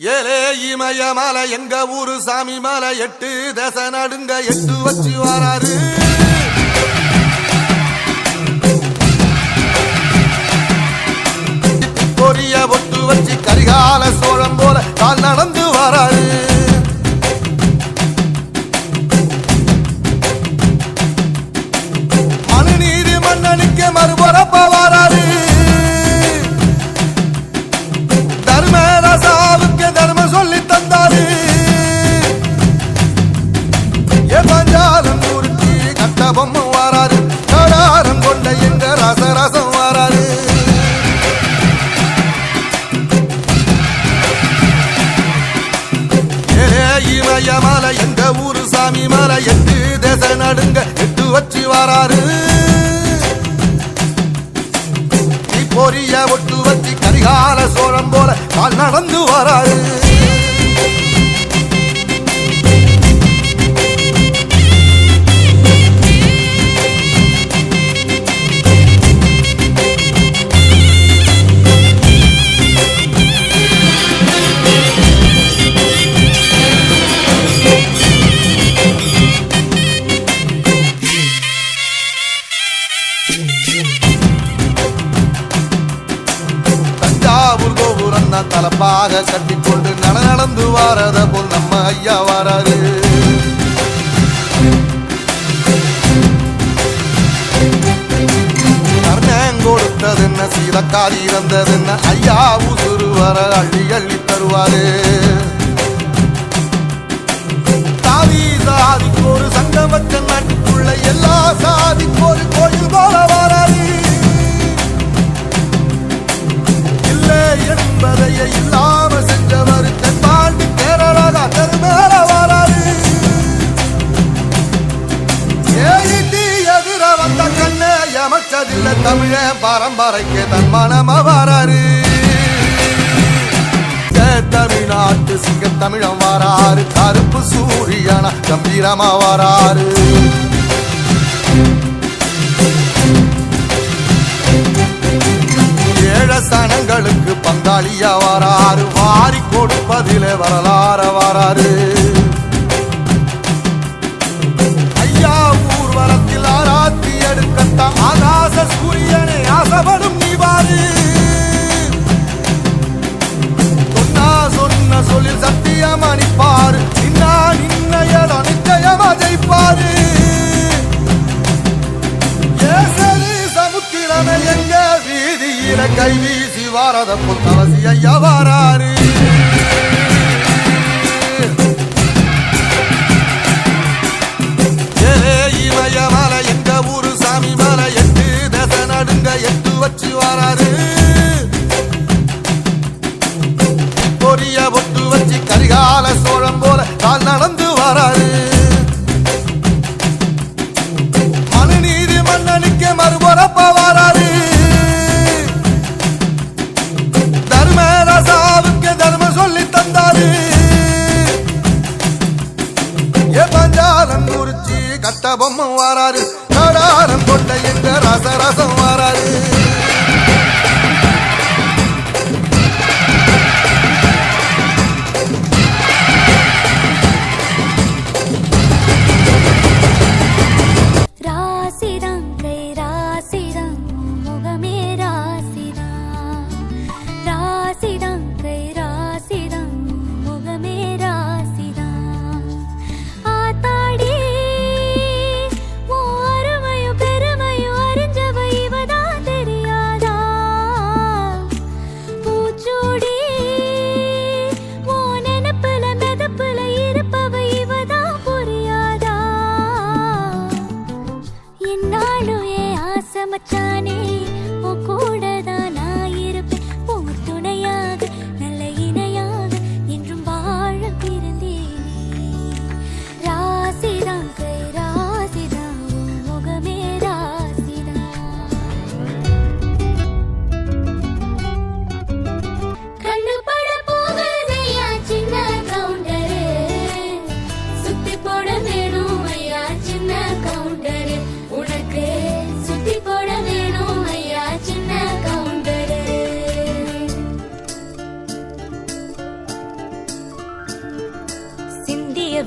ஏலே இமய மலை எங்க ஊரு சாமி மலை எட்டு தச நடுங்க எட்டு வச்சு வராரு. நடுங்க எட்டு வச்சு வாராரு. பொரிய ஒட்டு வச்சு கரிகால சோழம் போல கால் நடந்து வராரு. தலப்பாக கட்டிக்கொண்டு நல நடந்து வாரத போல் நம்ம ஐயா வராரு. கொடுத்தது என்ன சீலக்காரி இறந்தது என்ன ஐயா உசுறு வர அள்ளி அள்ளி தருவாரு. சாதி சாதிக்கு ஒரு சங்கம் நாட்டுக்குள்ள எல்லா சாதிக்கோரு பரம்பரைக்கு தன் மனம வராரு தமிழ்நாட்டு சிங்க தமிழம் வராரு. கருப்பு சூரியனா கம்பீரமா வாராரு ஏழசனங்களுக்கு பங்காளியா வராரு வாரி கொடுப்பதிலே வரலாற வராரு சொல்லில் சத்தியம் அணிப்பாரு நின்னா நின்னையட நிச்சயமா எங்க வீதியில கை வீசி வாரத புத்தவசி ஐயா வாராரு. இமய மலை எங்க ஊரு சாமி மலை எட்டு தச நடுங்க எட்டு வச்சு வாராரு. பொம்மும் வாராரு கடாரம் கொண்ட எங்க ரசரசம்.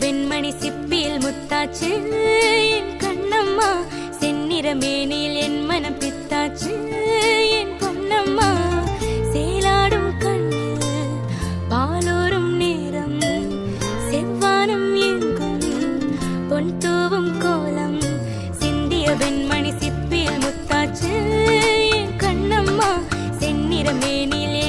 வெண்மணி சிப்பியில் முத்தாச்சு. என் கண்ணம்மா செந்நிற மேனில் என் மனம் பித்தாச்சு. என் பொன்னம்மா சேலாடும் கண்ணில் பாலோரும் நேரம் செவ்வானம் எங்கும் பொன் தூவும் கோ